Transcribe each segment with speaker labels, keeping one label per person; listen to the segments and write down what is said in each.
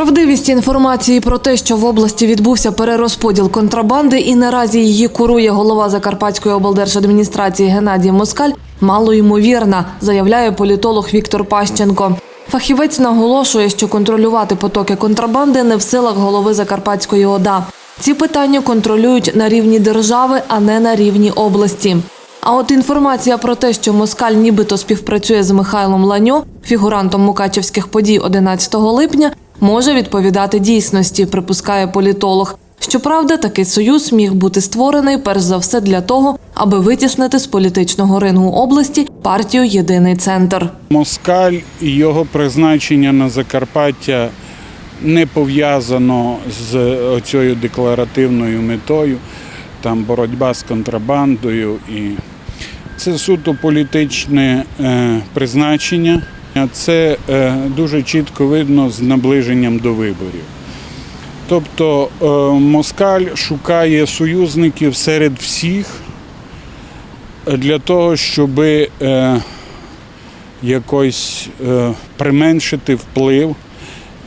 Speaker 1: Правдивість інформації про те, що в області відбувся перерозподіл контрабанди, і наразі її курує голова Закарпатської облдержадміністрації Геннадій Москаль, мало ймовірна, заявляє політолог Віктор Пащенко. Фахівець наголошує, що контролювати потоки контрабанди не в силах голови Закарпатської ОДА. Ці питання контролюють на рівні держави, а не на рівні області. А от інформація про те, що Москаль нібито співпрацює з Михайлом Ланьо, фігурантом мукачівських подій 11 липня, може відповідати дійсності, припускає політолог. Щоправда, такий союз міг бути створений перш за все для того, аби витіснити з політичного рингу області партію Єдиний центр.
Speaker 2: Москаль і його призначення на Закарпаття не пов'язано з оцією декларативною метою, там боротьба з контрабандою. І це суто політичне е, призначення. Це е, дуже чітко видно з наближенням до виборів. Тобто е, Москаль шукає союзників серед всіх для того, щоб е, якось применшити вплив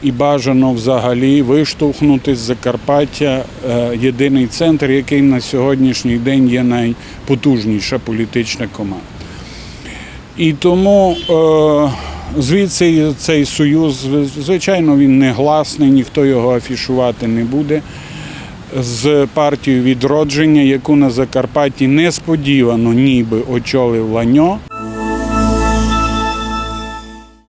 Speaker 2: і бажано взагалі виштовхнути з Закарпаття єдиний центр, який на сьогоднішній день є найпотужніша політична команда. І тому звідси цей союз, звичайно, він не гласний, ніхто його афішувати не буде. З партією відродження, яку на Закарпатті несподівано ніби очолив Ланьо.